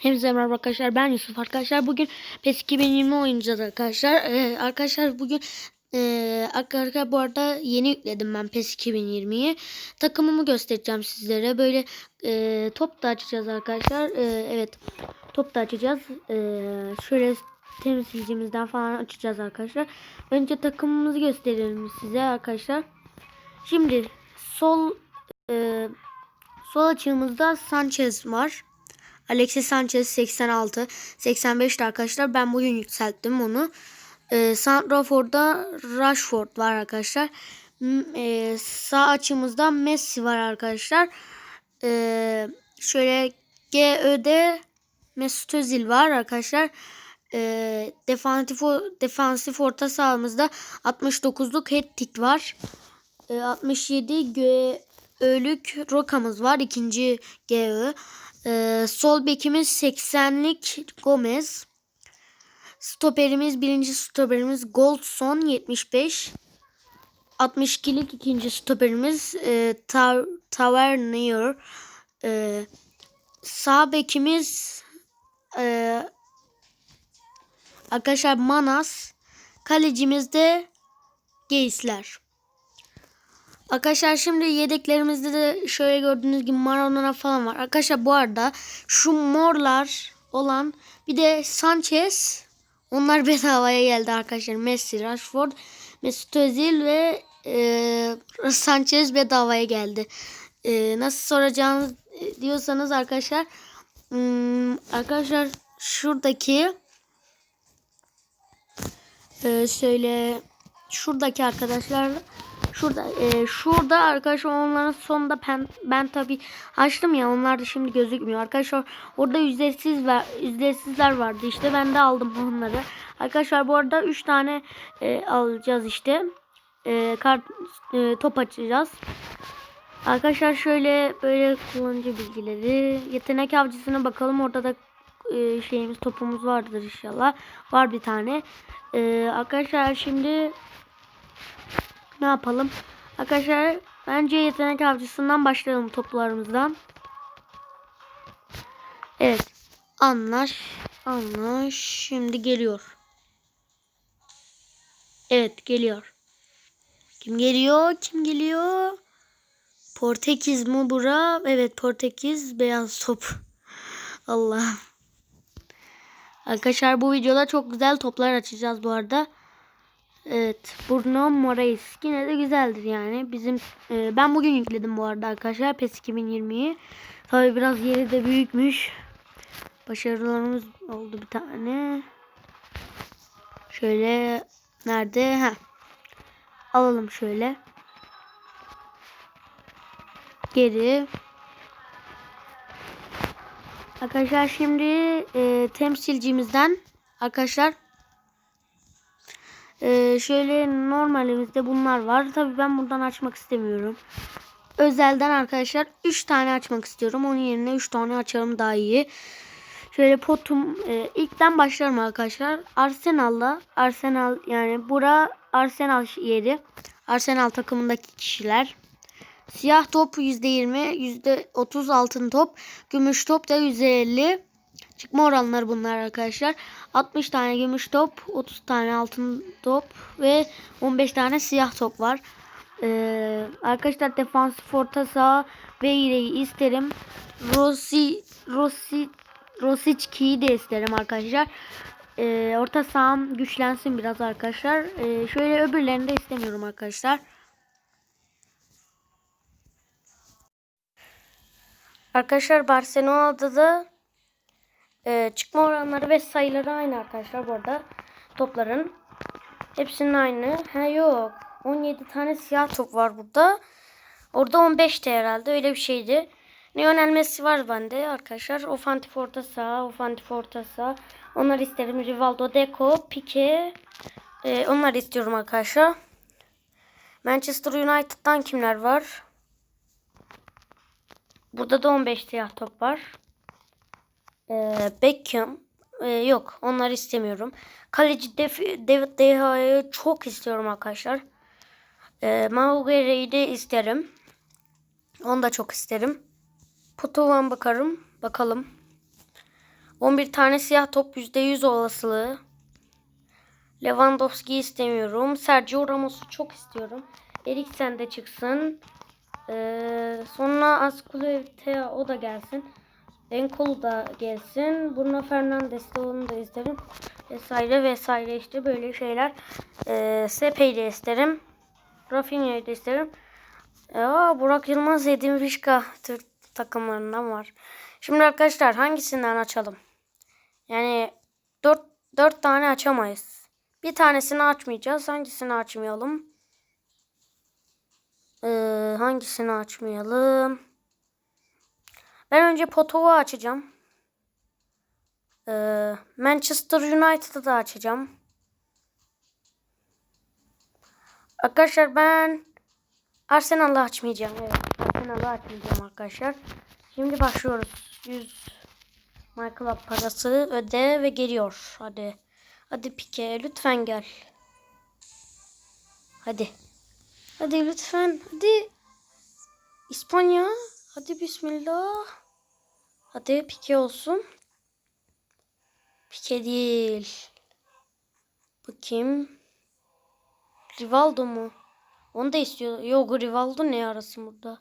Hepinize merhaba arkadaşlar ben Yusuf arkadaşlar. Bugün PES 2020 oynayacağız arkadaşlar. Ee, arkadaşlar bugün ee, arkadaşlar bu arada yeni yükledim ben PES 2020'yi takımımı göstereceğim sizlere. Böyle ee, top da açacağız arkadaşlar. Ee, evet top da açacağız. Ee, şöyle temsilcimizden falan açacağız arkadaşlar. Önce takımımızı gösterelim size arkadaşlar. Şimdi sol ee, sol açığımızda Sanchez var Alexis Sanchez 86. 85'ti arkadaşlar. Ben bugün yükselttim onu. Ee, Santrafor'da Rashford var arkadaşlar. E, sağ açımızda Messi var arkadaşlar. Ee, şöyle GÖ'de Mesut Özil var arkadaşlar. Ee, defansif, defansif orta sahamızda 69'luk hat-trick var. Ee, 67 GÖ'lük Roka'mız var. ikinci GÖ. Ee, sol bekimiz 80'lik Gomez. Stoperimiz birinci stoperimiz Goldson 75. 62'lik ikinci stoperimiz e, Ta- Tavernier. E, sağ bekimiz e, arkadaşlar Manas. Kalecimiz de Geisler. Arkadaşlar şimdi yedeklerimizde de şöyle gördüğünüz gibi Maradona falan var. Arkadaşlar bu arada şu morlar olan bir de Sanchez onlar bedavaya geldi arkadaşlar. Messi, Rashford, Mesut Özil ve e, Sanchez bedavaya geldi. E, nasıl soracağınız e, diyorsanız arkadaşlar hmm, arkadaşlar şuradaki e, şöyle şuradaki arkadaşlar Şurada e, şurada arkadaşlar onların sonunda ben, ben tabi açtım ya onlar da şimdi gözükmüyor. Arkadaşlar orada ücretsiz ver, ücretsizler vardı işte ben de aldım onları. Arkadaşlar bu arada 3 tane e, alacağız işte. E, kart e, top açacağız. Arkadaşlar şöyle böyle kullanıcı bilgileri yetenek avcısına bakalım orada da e, şeyimiz topumuz vardır inşallah. Var bir tane. E, arkadaşlar şimdi ne yapalım? Arkadaşlar bence yetenek avcısından başlayalım toplarımızdan. Evet. Anlaş. Anlaş. Şimdi geliyor. Evet geliyor. Kim geliyor? Kim geliyor? Portekiz mi bura? Evet Portekiz beyaz top. Allah. Arkadaşlar bu videoda çok güzel toplar açacağız bu arada. Evet. Bruno Moraes. Yine de güzeldir yani. Bizim e, ben bugün yükledim bu arada arkadaşlar PES 2020'yi. Tabii biraz yeri de büyükmüş. Başarılarımız oldu bir tane. Şöyle nerede? Ha. Alalım şöyle. Geri. Arkadaşlar şimdi e, temsilcimizden arkadaşlar ee, şöyle normalimizde bunlar var. Tabii ben buradan açmak istemiyorum. Özelden arkadaşlar 3 tane açmak istiyorum. Onun yerine 3 tane açalım daha iyi. Şöyle potum e, ilkten başlarım arkadaşlar. Arsenal'la Arsenal yani bura Arsenal yeri. Arsenal takımındaki kişiler. Siyah top %20, %30 altın top, gümüş top da %50. Çıkma oranları bunlar arkadaşlar. 60 tane gümüş top, 30 tane altın top ve 15 tane siyah top var. Ee, arkadaşlar defansif orta saha ve ileyi isterim. Rossi Rossi Rosicki'yi de isterim arkadaşlar. Ee, orta saham güçlensin biraz arkadaşlar. Ee, şöyle öbürlerini de istemiyorum arkadaşlar. Arkadaşlar Barcelona'da da ee, çıkma oranları ve sayıları aynı arkadaşlar bu arada. Topların. Hepsinin aynı. Ha yok. 17 tane siyah top var burada. Orada 15'ti herhalde. Öyle bir şeydi. Lionel Messi var bende arkadaşlar. Ofantif orta saha, ofantif orta saha. Onları isterim. Rivaldo, Deco, Pique. Ee, onları istiyorum arkadaşlar. Manchester United'dan kimler var? Burada da 15 siyah top var. Ee, Beckham ee, yok onları istemiyorum. Kaleci Def- David De Gea'yı çok istiyorum arkadaşlar. Ee, Maguire'yi de isterim. Onu da çok isterim. Putovan bakarım. Bakalım. 11 tane siyah top %100 olasılığı. Lewandowski istemiyorum. Sergio Ramos'u çok istiyorum. Eriksen de çıksın. Ee, sonra Azpilicueta o da gelsin. Enkolu da gelsin. Bruno Fernandes de onu da isterim. Vesaire vesaire işte böyle şeyler. Ee, Sepe'yi de isterim. Rafinha'yı da isterim. Aa, Burak Yılmaz, Edin Vişka Türk takımlarından var. Şimdi arkadaşlar hangisinden açalım? Yani 4, 4 tane açamayız. Bir tanesini açmayacağız. Hangisini açmayalım? Ee, hangisini açmayalım? Ben önce Potov'u açacağım. Ee, Manchester United'ı da açacağım. Arkadaşlar ben Arsenal'ı açmayacağım. Evet, Arsenal'ı açmayacağım arkadaşlar. Şimdi başlıyoruz. 100 Michael parası öde ve geliyor. Hadi. Hadi Pike lütfen gel. Hadi. Hadi lütfen. Hadi. İspanya. Hadi bismillah. Hadi Pike olsun. Pike değil. Kim? Rivaldo mu? Onu da istiyor. Yok Rivaldo ne arası burada?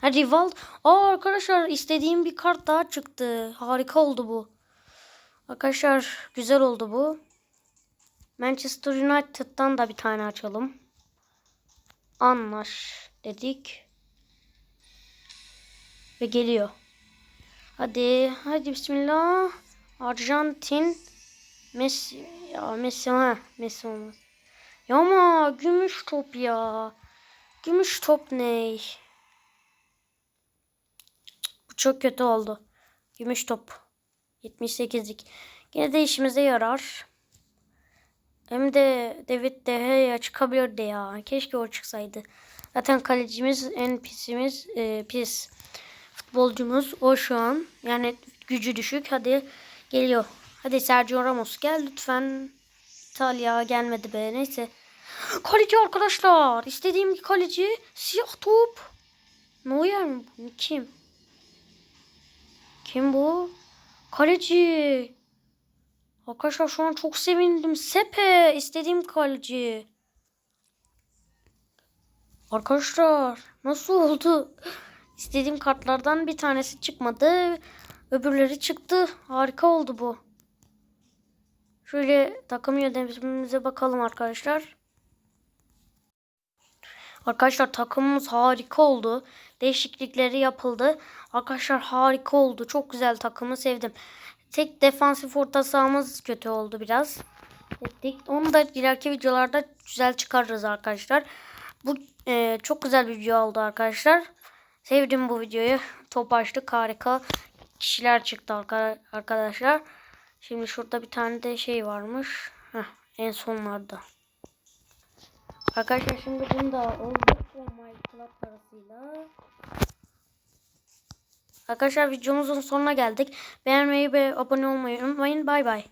Ha Rivaldo. Aa arkadaşlar istediğim bir kart daha çıktı. Harika oldu bu. Arkadaşlar güzel oldu bu. Manchester United'dan da bir tane açalım. Anlaş dedik. Ve geliyor. Hadi hadi bismillah. Arjantin Messi ya Messi ha Messi olmaz. Ya ama gümüş top ya. Gümüş top ne? Bu çok kötü oldu. Gümüş top. 78'lik. Yine de işimize yarar. Hem de David De Gea çıkabilirdi ya. Keşke o çıksaydı. Zaten kalecimiz en pisimiz e, pis. Futbolcumuz o şu an. Yani gücü düşük. Hadi geliyor. Hadi Sergio Ramos gel lütfen. İtalya gelmedi be. Neyse. Kaleci arkadaşlar. İstediğim kaleci. Siyah top. Neuer mi bu? Kim? Kim bu? Kaleci. Arkadaşlar şu an çok sevindim. Sepe. istediğim kaleci. Arkadaşlar nasıl oldu? İstediğim kartlardan bir tanesi çıkmadı. Öbürleri çıktı. Harika oldu bu. Şöyle takım yönetimimize bakalım arkadaşlar. Arkadaşlar takımımız harika oldu. Değişiklikleri yapıldı. Arkadaşlar harika oldu. Çok güzel takımı sevdim. Tek defansif orta sahamız kötü oldu biraz. Onu da ileriki videolarda güzel çıkarırız arkadaşlar. Bu e, çok güzel bir video oldu arkadaşlar. Sevdim bu videoyu. Top açtık harika. Kişiler çıktı arkadaşlar. Şimdi şurada bir tane de şey varmış. Heh, en sonlarda. Arkadaşlar şimdi bunu da olduk. Club parasıyla. Arkadaşlar videomuzun sonuna geldik. Beğenmeyi ve abone olmayı unutmayın. Bay bay.